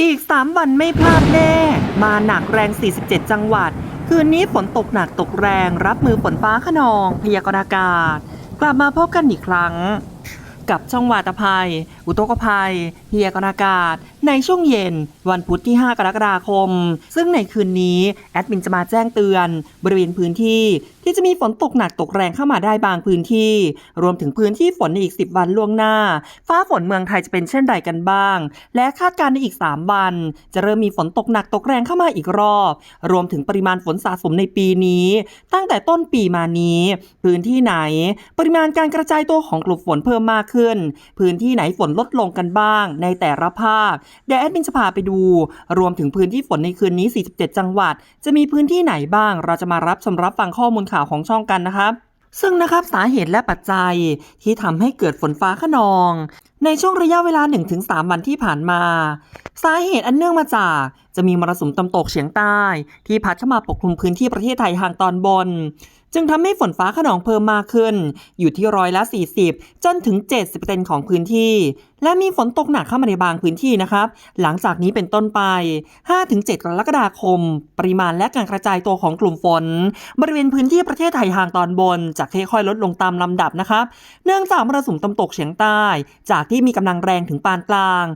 อีก 3 วันไม่พลาดแน่ มาหนักแรง 47 จังหวัด คืนนี้ฝนตกหนักตกแรงรับมือฝนฟ้าขนอง พยากรณ์อากาศ กลับมาพบกันอีกครั้ง กับช่องวาตภัย อุตกภัย พยากรณ์อากาศ ในช่วงเย็น วันพุธที่ 5 กรกฎาคม ซึ่งในคืนนี้แอดมินจะมาแจ้งเตือน บริเวณพื้นที่ที่จะมีฝนตกหนักตกแรงเข้ามาได้บางพื้นที่ รวมถึงพื้นที่ฝนในอีก 10 วันล่วงหน้า ฟ้าฝนเมืองไทยจะเป็นเช่นไรกันบ้าง และคาดการณ์ในอีก 3 วัน จะเริ่มมีฝนตกหนักตกแรงเข้ามาอีกรอบ รวมถึงปริมาณฝนสะสมในปีนี้ ตั้งแต่ต้นปีมานี้ พื้นที่ไหน ปริมาณการกระจายตัวของกลุ่มฝนเพิ่มมากขึ้น พื้นที่ไหนฝนลดลงกันบ้าง ในแต่ละภาคเดี๋ยวแอดมินจะพาไปดู รวมถึงพื้นที่ฝนในคืนนี้ 47 จังหวัด จะมีพื้นที่ไหนบ้าง เราจะมารับชมรับฟังข้อมูลข่าวของช่องกันนะครับซึ่งนะครับสาเหตุและปัจจัยที่ทำให้เกิดฝนฟ้าขนอง ในช่วงระยะเวลา 1-3 วันที่ผ่านมา สาเหตุอันเนื่องมาจากจะมีมรสุมตะวันตกเฉียงใต้ ที่พัดเข้ามาปกคลุมพื้นที่ประเทศไทยทางตอนบน จึงทำให้ฝนฟ้าขนองเพิ่มมากขึ้น อยู่ที่ร้อยละ 40 จนถึง 70%ของพื้นที่ และมีฝนตกหนักเข้ามาในบางพื้นที่นะครับ หลังจากนี้เป็นต้นไป 5-7 กรกฎาคม ปริมาณและการกระจายตัวของกลุ่มฝน บริเวณพื้นที่ประเทศไทยทางตอนบนจะค่อยๆลดลงตามลำดับนะครับ เนื่องจากมรสุมตะวันตกเฉียงใต้ จากที่มีกำลังแรงถึงปานกลาง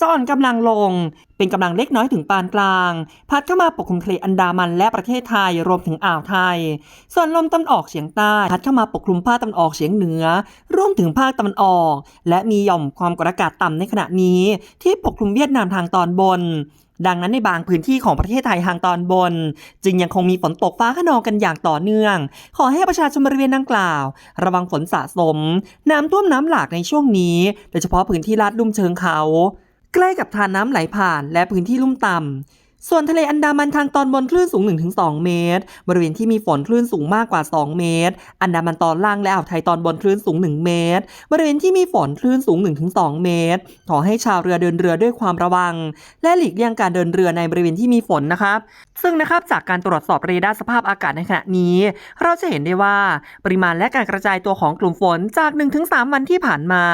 จะอ่อนกำลังลง เป็นกำลังเล็กน้อยถึงปานกลาง พัดเข้ามาปกคลุมทะเลอันดามันและประเทศไทยรวมถึงอ่าวไทย ส่วนลมตะวันออกเฉียงใต้พัดเข้ามาปกคลุมภาคตะวันออกเฉียงเหนือรวมถึงภาคตะวันออก และมีหย่อมความกดอากาศต่ำในขณะนี้ ที่ปกคลุมเวียดนามทางตอนบนดังนั้นในบางพื้นที่ของประเทศไทยทางตอนบน จึงยังคงมีฝนตกฟ้าขนองกันอย่างต่อเนื่อง ขอให้ประชาชนบริเวณดังกล่าว ระวังฝนสะสม น้ำท่วมน้ำหลากในช่วงนี้ โดยเฉพาะพื้นที่ลาดลุ่มเชิงเขา ใกล้กับทานน้ำไหลผ่านและพื้นที่ลุ่มต่ำ ส่วนทะเลอันดามันทางตอนบนคลื่นสูง 1-2 เมตร บริเวณที่มีฝนคลื่นสูงมากกว่า 2 เมตร อันดามันตอนล่างและอ่าวไทยตอนบนคลื่นสูง 1 เมตร บริเวณที่มีฝนคลื่นสูง 1-2 เมตร ขอให้ชาวเรือเดินเรือด้วยความระวัง และหลีกเลี่ยงการเดินเรือในบริเวณที่มีฝนนะครับ ซึ่งนะครับจากการตรวจสอบเรดาร์สภาพอากาศในขณะนี้ เราจะเห็นได้ว่าปริมาณและการกระจายตัวของกลุ่มฝนจาก 1-3 วันที่ผ่านมา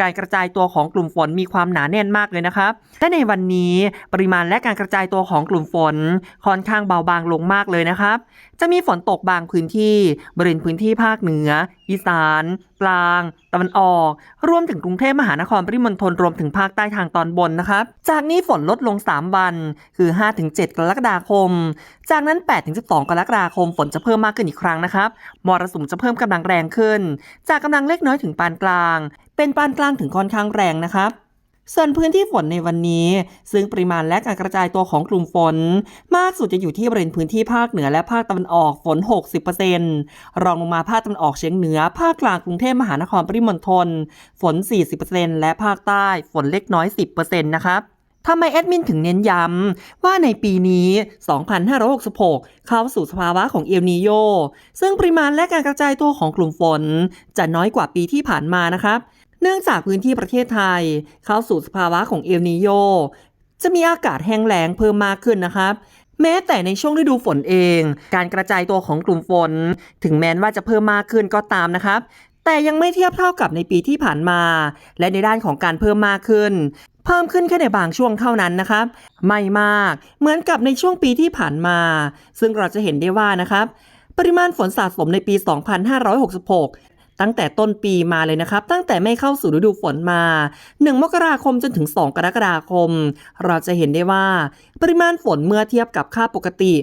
การกระจายตัวของกลุ่มฝนมีความหนาแน่นมากเลยนะครับและในวันนี้ปริมาณและการกระจายตัวของของกลุ่มฝนค่อนข้างเบาบางลงมากเลยนะครับ จะมีฝนตกบางพื้นที่บริเวณพื้นที่ภาคเหนือ อีสาน กลาง ตะวันออก รวมถึงกรุงเทพมหานครปริมณฑลรวมถึงภาคใต้ทางตอนบนนะครับ จากนี้ฝนลดลง 3 วัน คือ 5-7 กรกฎาคม จากนั้น 8-12 กรกฎาคมฝนจะเพิ่มมากขึ้นอีกครั้งนะครับมรสุมจะเพิ่มกำลังแรงขึ้น จากกำลังเล็กน้อยถึงปานกลาง เป็นปานกลางถึงค่อนข้างแรงนะครับ ส่วนพื้นที่ฝนในวันนี้ ซึ่งปริมาณและการกระจายตัวของกลุ่มฝน มากสุดจะอยู่ที่บริเวณพื้นที่ภาคเหนือและภาคตะวันออกฝน 60%รองลงมาภาคตะวันออกเฉียงเหนือ ภาคกลางกรุงเทพมหานครปริมณฑลฝน 40%และภาคใต้ฝนเล็กน้อย 10%นะครับทำไมแอดมินถึงเน้นย้ำว่าในปีนี้ 2566 เข้าสู่สภาวะของเอลนีโย ซึ่งปริมาณและการกระจายตัวของกลุ่มฝน จะน้อยกว่าปีที่ผ่านมานะครับ เนื่องจากพื้นที่ประเทศไทย เข้าสู่สภาวะของเอลนีโย จะมีอากาศแห้งแล้งเพิ่มมากขึ้นนะครับ แม้แต่ในช่วงฤดูฝนเอง การกระจายตัวของกลุ่มฝน ถึงแม้ว่าจะเพิ่มมากขึ้นก็ตามนะครับแต่ยังไม่เทียบเท่ากับในปีที่ผ่านมา และในด้านของการเพิ่มมากขึ้น เพิ่มขึ้นแค่ในบางช่วงเท่านั้นนะครับ ไม่มากเหมือนกับในช่วงปีที่ผ่านมา ซึ่งเราจะเห็นได้ว่านะครับ ปริมาณฝนสะสมในปี 2566 ตั้งแต่ต้นปีมาเลยนะครับ ตั้งแต่ไม่เข้าสู่ฤดูฝนมา 1 มกราคมจนถึง 2 กรกฎาคม เราจะเห็นได้ว่า ปริมาณฝนเมื่อเทียบกับค่าปกติ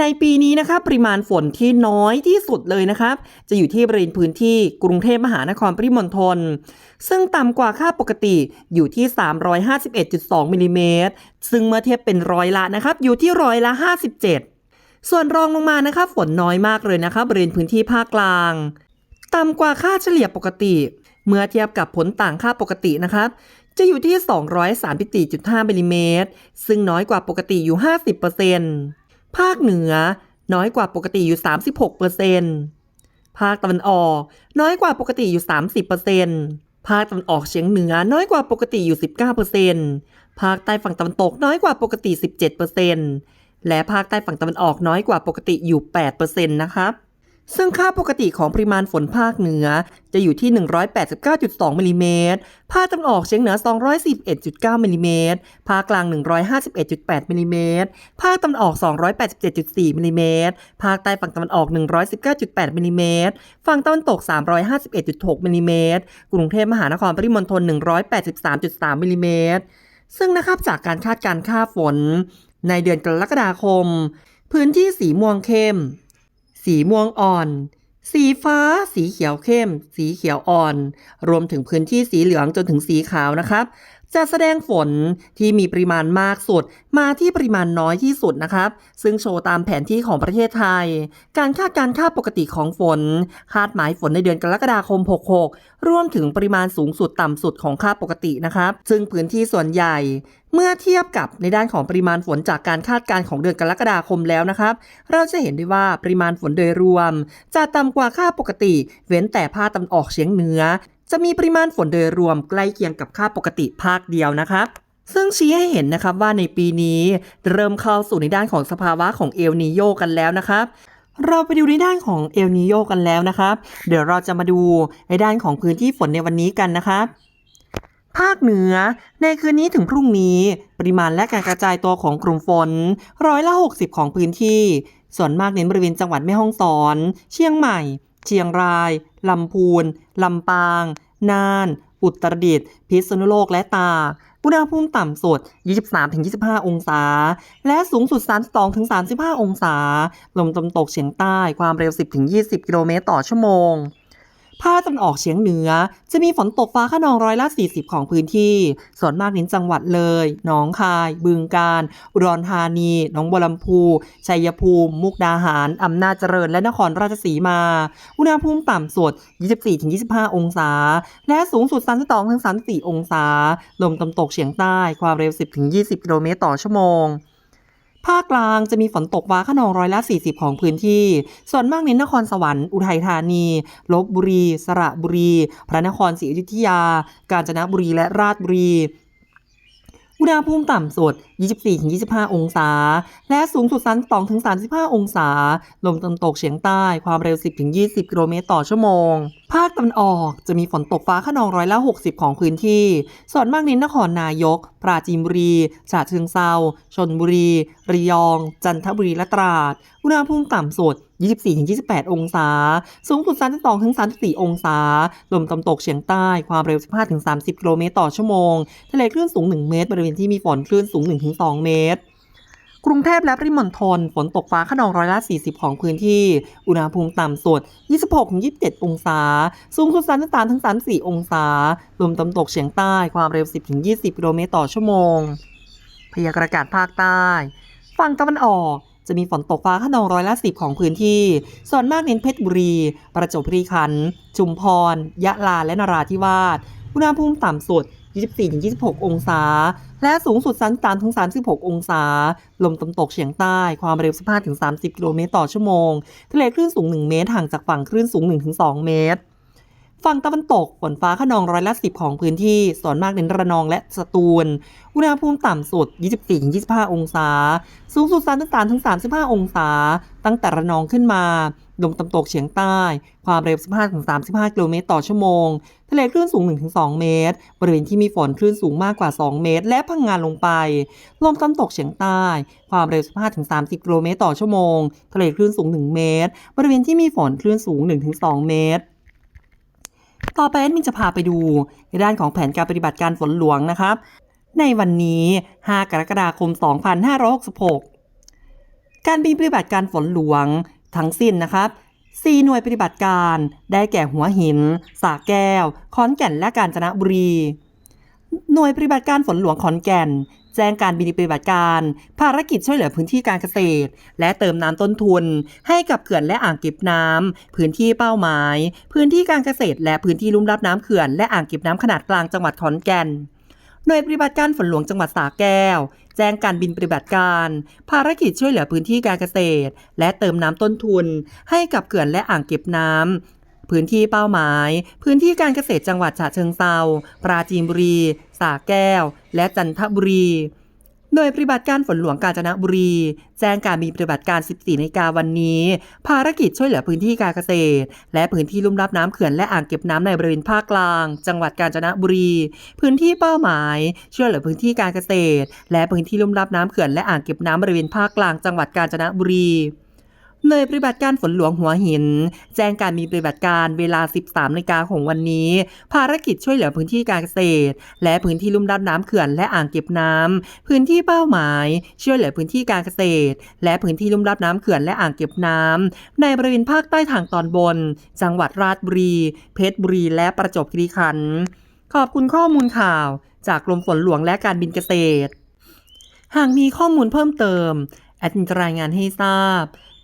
ในปีนี้นะครับปริมาณฝนที่น้อยที่สุดเลยนะครับ จะอยู่ที่บริเวณพื้นที่กรุงเทพมหานครปริมณฑลซึ่งต่ำกว่าค่าปกติอยู่ที่ 351.2มิลลิเมตรซึ่งเมื่อเทียบเป็นร้อยละนะครับ อยู่ที่ร้อยละ 57ส่วนรองลงมานะครับฝนน้อยมากเลยนะครับบริเวณพื้นที่ภาคกลาง ต่ำกว่าค่าเฉลี่ยปกติ เมื่อเทียบกับผลต่างค่าปกตินะครับ จะอยู่ที่ 234.5มิลลิเมตรซึ่งน้อยกว่าปกติอยู่ 50%ภาคเหนือ น้อยกว่าปกติอยู่ 36%ภาคตะวันออก น้อยกว่าปกติอยู่ 30%ภาคตะวันออกเฉียงเหนือ น้อยกว่าปกติอยู่ 19%ภาคใต้ฝั่งตะวันตกน้อยกว่าปกติ 17%และภาคใต้ฝั่งตะวันออกน้อยกว่าปกติอยู่ 8%นะครับ ซึ่งค่าปกติของปริมาณฝนภาคเหนือ จะอยู่ที่ 189.2มิลลิเมตร ภาคตะวันออกเฉียงเหนือ 211.9มิลลิเมตร ภาคกลาง 151.8มิลลิเมตร ภาคตะวันออก 287.4มิลลิเมตร ภาคใต้ฝั่งตะวันออก 119.8มิลลิเมตร ฝั่งตะวันตก 351.6มิลลิเมตร กรุงเทพมหานครปริมณฑล 183.3มิลลิเมตร ซึ่งนะครับจากการคาดการณ์ค่าฝน ในเดือนกรกฎาคม พื้นที่สีม่วงเข้ม สีม่วงอ่อน สีฟ้า สีเขียวเข้ม สีเขียวอ่อน รวมถึงพื้นที่สีเหลืองจนถึงสีขาวนะครับ จะแสดงฝนที่มีปริมาณมากสุด มาที่ปริมาณน้อยที่สุดนะครับ ซึ่งโชว์ตามแผนที่ของประเทศไทย การคาดการค่าปกติของฝน คาดหมายฝนในเดือนกรกฎาคม 66 รวมถึงปริมาณสูงสุดต่ำสุดของค่าปกตินะครับ ซึ่งพื้นที่ส่วนใหญ่เมื่อเทียบกับในด้านของปริมาณฝนจากการคาดการณ์ของเดือนกรกฎาคมแล้วนะครับ เราจะเห็นได้ว่าปริมาณฝนโดยรวม จะต่ำกว่าค่าปกติ เว้นแต่ภาคตะวันออกเฉียงเหนือ จะมีปริมาณฝนโดยรวมใกล้เคียงกับค่าปกติภาคเดียวนะครับ ซึ่งชี้ให้เห็นนะครับว่าในปีนี้ เริ่มเข้าสู่ในด้านของสภาวะของเอลนีโยกันแล้วนะครับเราไปดูในด้านของเอลนีโยกันแล้วนะครับ เดี๋ยวเราจะมาดูในด้านของพื้นที่ฝนในวันนี้กันนะครับ ภาคเหนือในคืนนี้ถึงพรุ่งนี้ ปริมาณและการกระจายตัวของกลุ่มฝนร้อยละ 60 ของพื้นที่ ส่วนมากเน้นบริเวณจังหวัดแม่ฮ่องสอน เชียงใหม่ เชียงราย ลำพูน ลำปาง น่าน อุตรดิตถ์ พิษณุโลก และตาก อุณหภูมิต่ำสุด 23-25 องศา และสูงสุด 32-35 องศา ลมตะวันตกเฉียงใต้ ความเร็ว 10-20 กิโลเมตรต่อชั่วโมง ภาคตะวันออกเฉียงเหนือ จะมีฝนตกฟ้าขนองร้อยละ 40 ของพื้นที่ ส่วนมากเน้นจังหวัดเลย หนองคาย บึงกาฬ อุดรธานี หนองบัวลำพู ชัยภูมิ มุกดาหาร อำนาจเจริญ และนครราชสีมา อุณหภูมิต่ำสุด 24-25 องศา และสูงสุด 32-34 องศา ลมตะวันตกเฉียงใต้ ความเร็ว 10-20 กิโลเมตรต่อชั่วโมง ภาคกลางจะมีฝนตกฟ้าขนองร้อยละ 40 ของพื้นที่ ส่วนมากเน้นนครสวรรค์อุทัยธานีลบบุรี สระบุรี พระนครศรีอยุธยา กาญจนบุรีและราชบุรีอุณหภูมิต่ำสุด 24-25 องศา และสูงสุด 32-35 องศา ลมตะวันตกเฉียงใต้ ความเร็ว 10-20 กิโลเมตรต่อชั่วโมง ภาคตะวันออกจะมีฝนตกฟ้าขนองร้อยละ 60 ของพื้นที่ ส่วนมากเน้นนครนายก ปราจีนบุรีฉะเชิงเซาชนบุรี ระยอง จันทบุรีและตราด อุณหภูมิต่ำสุด 24-28 องศา สูงสุด 32-34 องศา ลมตะวันตกเฉียงใต้ ความเร็ว 15-30 กิโลเมตรต่อชั่วโมง ทะเลคลื่นสูง 1 เมตร บริเวณที่มีฝนคลื่นสูง 1-2 เมตร กรุงเทพและปริมณฑลฝนตกฟ้าขนองร้อยละ 40 ของพื้นที่ อุณหภูมิต่ำสุด 26-27 องศา สูงสุด33-34 องศา ลมตะวันตกเฉียงใต้ความเร็ว 10-20 กิโลเมตรต่อชั่วโมง พยากรณ์อากาศภาคใต้ ฝั่งตะวันออกจะมีฝนตกฟ้าขนองร้อยละ10ของพื้นที่ ส่วนมากเน้นเพชรบุรี ประจวบคีรีขันธ์ ชุมพร ยะลา และนราธิวาส อุณหภูมิต่ำสุด 24-26 องศา และสูงสุด 33-36 องศา ลมตะวันตกเฉียงใต้ ความเร็ว 15-30 กิโลเมตรต่อชั่วโมง ทะเลคลื่นสูง 1 เมตร ห่างจากฝั่งคลื่นสูง 1-2 เมตร ฝั่งตะวันตกฝนฟ้าขนองร้อยละ10ของพื้นที่ ส่วนมากเน้นระนองและสตูล อุณหภูมิต่ำสุด 24-25 องศา สูงสุด 33-35 องศา ตั้งแต่ระนองขึ้นมา ลมตะวันตกเฉียงใต้ ความเร็ว 15-35 กิโลเมตรต่อชั่วโมง ทะเลคลื่นสูง 1-2 เมตร บริเวณที่มีฝนคลื่นสูงมากกว่า 2 เมตร และพังงานลงไป ลมตะวันตกเฉียงใต้ ความเร็ว 15-30 กิโลเมตรต่อชั่วโมง ทะเลคลื่นสูง 1 เมตร บริเวณที่มีฝนคลื่นสูง 1-2 เมตร ต่อไปแอดมินจะพาไปดูในด้านของแผนการปฏิบัติการฝนหลวงนะครับ ในวันนี้ 5 กรกฎาคม 2566 การบินปฏิบัติการฝนหลวงทั้งสิ้นนะครับ4หน่วยปฏิบัติการได้แก่หัวหิน สาแก้ว ขอนแก่นและกาญจนบุรี หน่วยปฏิบัติการฝนหลวงขอนแก่น แจ้งการบินปฏิบัติการ ภารกิจช่วยเหลือพื้นที่การเกษตร และเติมน้ำต้นทุน ให้กับเขื่อนและอ่างเก็บน้ำพื้นที่เป้าหมาย พื้นที่การเกษตร และพื้นที่ลุ่มรับน้ำเขื่อนและอ่างเก็บน้ำขนาดกลางจังหวัดขอนแก่นหน่วยปฏิบัติการฝนหลวงจังหวัดสระแก้ว แจ้งการบินปฏิบัติการ ภารกิจช่วยเหลือพื้นที่การเกษตร และเติมน้ำต้นทุน ให้กับเขื่อนและอ่างเก็บน้ำ พื้นที่เป้าหมาย พื้นที่การเกษตรจังหวัดฉะเชิงเซาปราจีนบุรีสระแก้ว และจันทบุรีโดยปฏิบัติการฝนหลวงกาญจนบุรี แจ้งการมีปฏิบัติการ 14นาฬิกาวันนี้ ภารกิจช่วยเหลือพื้นที่การเกษตร และพื้นที่ลุ่มรับน้ำเขื่อนและอ่างเก็บน้ำในบริเวณภาคกลาง จังหวัดกาญจนบุรี พื้นที่เป้าหมาย ช่วยเหลือพื้นที่การเกษตร และพื้นที่ลุ่มรับน้ำเขื่อนและอ่างเก็บน้ำบริเวณภาคกลางจังหวัดกาญจนบุรี หน่วยปฏิบัติการฝนหลวงหัวหิน แจ้งการมีปฏิบัติการเวลา 13นาฬิกาของวันนี้ ภารกิจช่วยเหลือพื้นที่การเกษตร และพื้นที่ลุ่มรับน้ำเขื่อนและอ่างเก็บน้ำพื้นที่เป้าหมาย ช่วยเหลือพื้นที่การเกษตร และพื้นที่ลุ่มรับน้ำเขื่อนและอ่างเก็บน้ำในบริเวณภาคใต้ทางตอนบน จังหวัดราชบุรี เพชรบุรี และประจวบคีรีขันธ์ขอบคุณข้อมูลข่าว จากกรมฝนหลวงและการบินเกษตร หากมีข้อมูลเพิ่มเติมแอดมินรายงานให้ทราบ